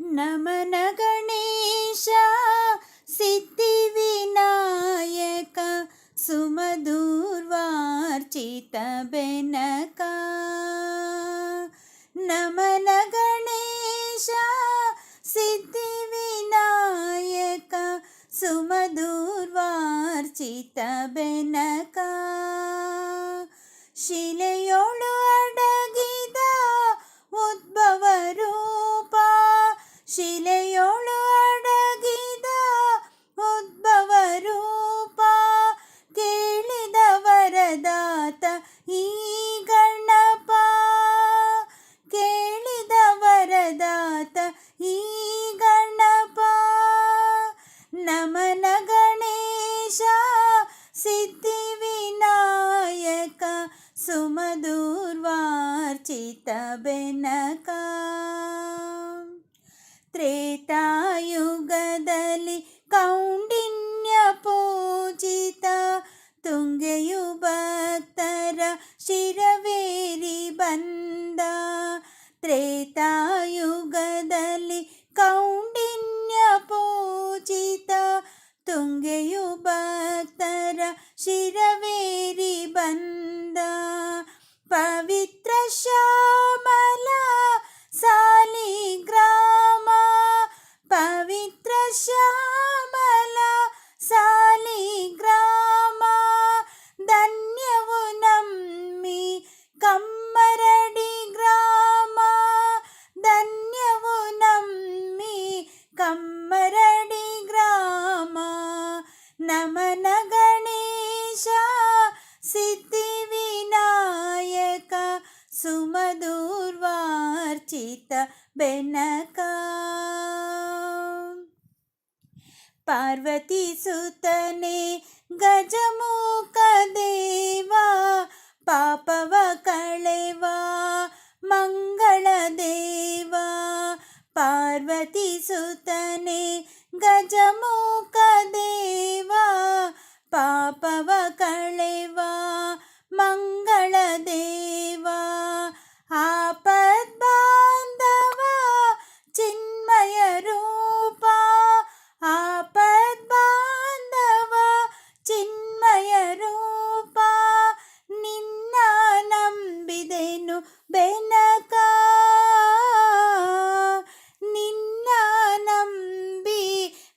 నమన గణేశ సిద్ధివినాయక సుమధుర్వార్చిత బెనక నమన గణేశ సిద్ధివినాయక ಸುಮಧುರ್ವಾರ್ಚಿತ ಬೆನಕ ಶಿಲೆಯೊಳು ಅಡಗಿದ ವರದಾತ ಈ ಗಣಪ ನಮನ ಗಣೇಶ ಸಿದ್ಧಿವಿನಾಯಕ ಸುಮಧುರ್ವಾರ್ಚಿತ ಬೆನಕ ತ್ರೇತಾಯುಗದಲ್ಲಿ ಕೌಂಡಿನ್ಯ ಪೂಜಿತ ತುಂಗೆಯು ಭಕ್ತರ ಶಿರವೇರಿ ಬಂದ ತ್ರೇತಾಯುಗದಲ್ಲಿ ತುಂಗೆಯು ಭಕ್ತರ ಶಿರವೇರಿ ಬಂದ ಪವಿತ್ರ ಶ್ಯಾಮಲ ಸಿದ್ಧಿವಿನಾಯಕ ಸುಮಧುರ್ವಾರ್ಚಿತ ಬೆನಕ ಪಾರ್ವತಿ ಸುತನೆ ಗಜಮುಖ ದೇವ ಪಾಪವ ಕಳೆವ ಮಂಗಳ ದೇವ ಪಾರ್ವತಿ ಸುತನೆ ಗಜಮುಖ ದೇವ ಪಾಪವ ಕಳೆವ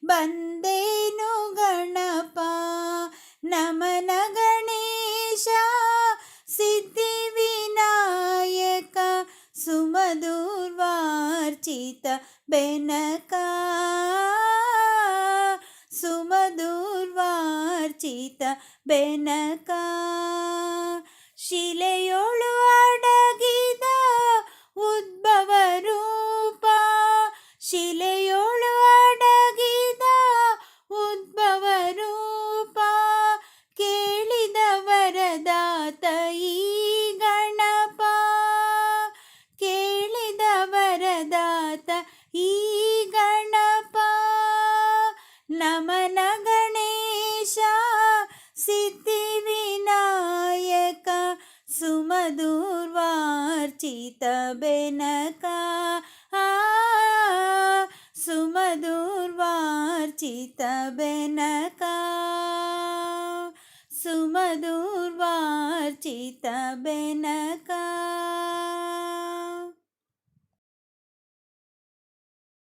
ಬಂದೇನು ಗಣಪ ನಮನ ಗಣೇಶ ಸಿದ್ಧಿವಿನಾಯಕ ಸುಮಧುರ್ವಾರ್ಚಿತ ಬೆನಕ ಸುಮಧುರ್ವಾರ್ಚಿತ ಬೆನಕ చితబెనక సుమధుర్వార్చిత బెనక సుమధుర్వార్చిత బెనకా